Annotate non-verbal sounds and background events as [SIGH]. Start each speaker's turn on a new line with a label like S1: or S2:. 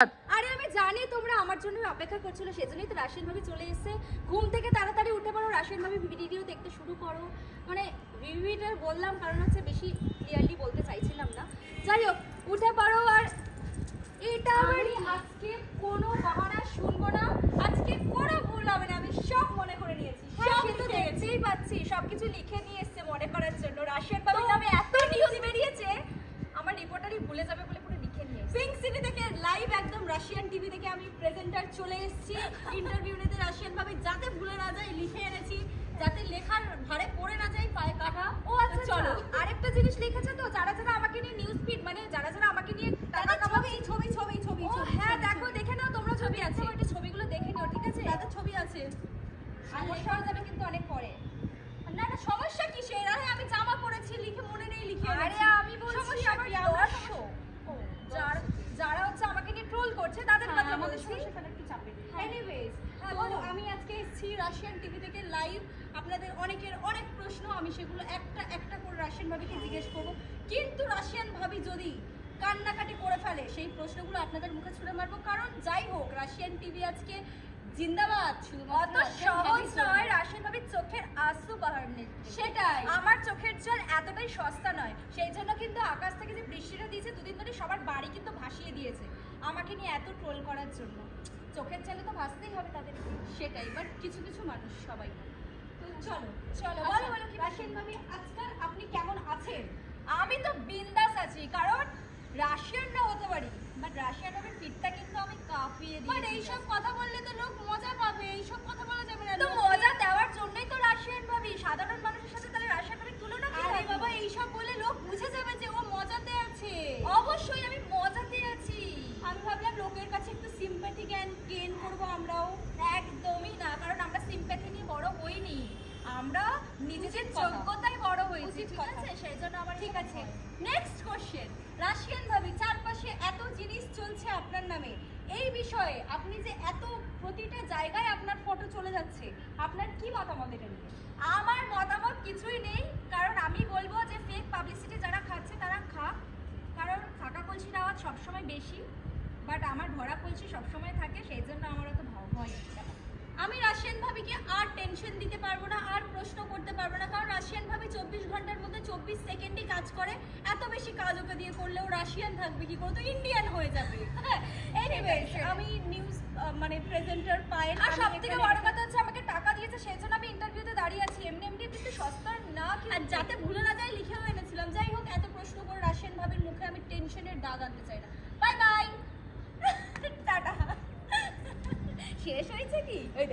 S1: আরে আমি জানি তোমরা আমার জন্য অপেক্ষা করছিল সেজন্যই তো রাশিয়ান ভাবে চলে এসেছে। ঘুম থেকে তাড়াতাড়ি উঠে পড়ো রাশিয়ান ভাবে ভিডিও দেখতে শুরু করো। মানে ভিভিটার বললাম কারণ হচ্ছে বেশি ক্লিয়ারলি বলতে চাইছিলাম না। যাই হোক উঠে পড়ো আর এটা আমি আজকে কোনো বাহানা শুনব না। আজকে কোনো ভুল হবে না আমি সব মনে করে নিয়েছি সব তো দেখতেই পাচ্ছি সবকিছু লিখে নিয়ে এসেছে মনে করার জন্য। রাশিয়ান ভাবি নামে এত নিউজ বেরিয়েছে আমার রিপোর্টারই ভুলে যাবে বলে পিঙ্ক সিটি থেকে লাইভ একদম রাশিয়ান টিভি থেকে আমি প্রেজেন্টার চলে এসেছি। ইন্টারভিউ নিতে রাশিয়ান ভাবে যাতে ভুলে না যায় লিখে এনেছি। যাতে লেখার ভারে পড়ে না যায় পায়ে কাটা। ও আচ্ছা চলো। আরেকটা জিনিস লিখেছে তো যারা যারা আমাকে নিয়ে নিউজ ফিড মানে যারা যারা আমাকে নিয়ে টাকা কামাবে এই ছবি ছবি ছবি ও হ্যাঁ দেখো দেখে নাও তোমরা ছবি আছে। ওইটা ছবিগুলো দেখে নিও ঠিক আছে? তাদের ছবি আছে। সমস্যা হয়ে যাবে কিন্তু অনেক পরে। না না সমস্যা কি সে আরে আমি জামা পরেছি লিখে মনে নেই লিখে আরে আমি বলছি
S2: সমস্যা
S1: আমার
S2: কি? আমার
S1: দর্শক ও, যার- যারা হচ্ছে আমাকে নিয়ে ট্রোল করছে তাদের
S2: হ্যাঁ,
S1: কথা
S2: আমাদের
S1: বলছি
S2: সমস্যা ফেলে একটু চাপে
S1: হ্যাঁ।
S2: এনিওয়েজ
S1: হ্যাঁ,
S2: তো
S1: বলো।
S2: আমি এসেছি রাশিয়ান টিভি থেকে লাইভ আপনাদের অনেকের অনেক প্রশ্ন আমি সেগুলো একটা একটা করে রাশিয়ান ভাবিকে জিজ্ঞেস করব। কিন্তু রাশিয়ান ভাবি যদি কান্নাকাটি করে ফেলে সেই প্রশ্নগুলো আপনাদের মুখে ছুড়ে মারবো। কারণ যাই হোক রাশিয়ান টিভি আজকে জিন্দাবাদ।
S1: অত সহজ
S2: ভাবির
S1: নয় রাশিয়ান ভাবে চোখের আঁসু বাহার নেই।
S2: সেটাই।
S1: আমার চোখের জল এতটাই সস্তা নয় সেই জন্য কিন্তু আকাশ থেকে যে বৃষ্টিটা দিয়েছে দুদিন ধরে সবার বাড়ি কিন্তু ভাসিয়ে দিয়েছে। আমাকে নিয়ে এত ট্রোল করার জন্য। চোখের চালে তো ভাসতেই হবে তাদের
S2: সেটাই বাট কিছু কিছু মানুষ সবাই। তো চলো
S1: চলো বলো বলো কি
S2: রাশিয়ান ভাবি আজকাল আপনি কেমন আছেন?
S1: আমি তো বিন্দাস আছি কারণ রাশিয়ান না হতে পারি বাট রাশিয়ান হবে ফিটটা কিন্তু আমি কাঁপিয়ে দিই
S2: বাট এইসব কথা বললে তো লোক মজা পাবে এইসব কথা বলা যাবে না
S1: তো
S2: লোক-
S1: মজা দেওয়ার জন্যই তো রাশিয়ান ভাবি সাধারণ মানুষের সাথে তাহলে রাশিয়ান ভাবির তুলনা কি
S2: আরে
S1: রাখব?
S2: বাবা এইসব বলে লোক বুঝে যাবে যে ও মজাতে আছে
S1: অবশ্যই আমি মজাতে আছি
S2: আমি ভাবলাম লোকের কাছে একটু সিম্প্যাথি জ্ঞান গেইন করব আমরাও
S1: একদমই না কারণ আমরা সিম্প্যাথি নিয়ে বড় হইনি আমরা নিজেদের। যোগ্যতায় বড় হয়েছি ঠিক আছে? সেই জন্য আমার
S2: ঠিক আছে। নেক্সট কোশ্চেন রাশিয়ান ভাবি চারপাশে এত জিনিস চলছে আপনার নামে। এই বিষয়ে আপনি যে এত প্রতিটা জায়গায় আপনার ফটো চলে যাচ্ছে আপনার কি মতামত এটা নিয়ে?
S1: আমার মতামত কিছুই নেই কারণ আমি বলব যে ফেক পাবলিসিটি যারা খাচ্ছে তারা খাক। কারণ ফাঁকা কলসির আওয়াজ সবসময় বেশি বাট আমার ভরা কলসি সবসময় থাকে সেই জন্য আমার অত ভয়।
S2: আমি রাশিয়ান ভাবিকে আর টেনশন দিতে পারব না আর প্রশ্ন করতে পারব না কারণ রাশিয়ান ভাবি চব্বিশ ঘণ্টার মধ্যে চব্বিশ সেকেন্ডই কাজ করে এত ওকে দিয়ে করলেও রাশিয়ান থাকবে কি করে? তো ইন্ডিয়ান হয়ে যাবে। এনিওয়েজ আমি নিউজ মানে প্রেজেন্টার পাই
S1: আর সব থেকে বড় কথা হচ্ছে আমাকে টাকা দিয়েছে সেই জন্য আমি ইন্টারভিউতে দাঁড়িয়ে আছি। এমনি এমনি কিন্তু সস্তা না
S2: আর যাতে ভুলে না যায় লিখেও এনেছিলাম। যাই হোক এত প্রশ্ন করে রাশিয়ান ভাবের মুখে আমি টেনশনের দাগ আনতে চাই না। Bye bye [LAUGHS]
S1: tata. শেষ হয়েছে কি? ওই